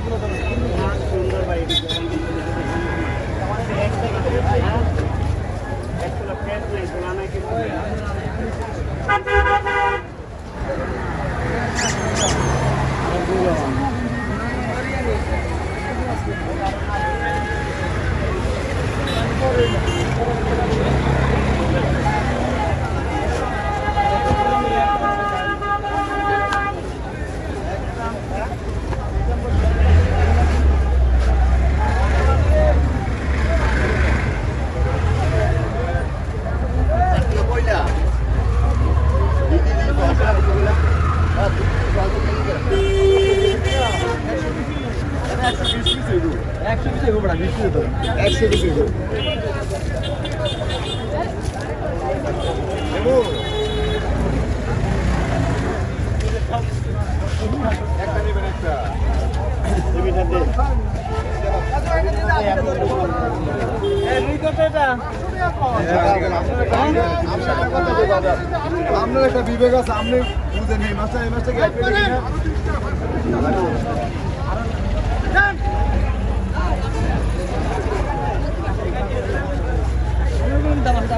안 부러져요. আপনার একটা বিবেক আছে আপনি বুঝেন এই মাছটা এই মাছটা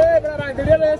Eh, berapa? Gede lah,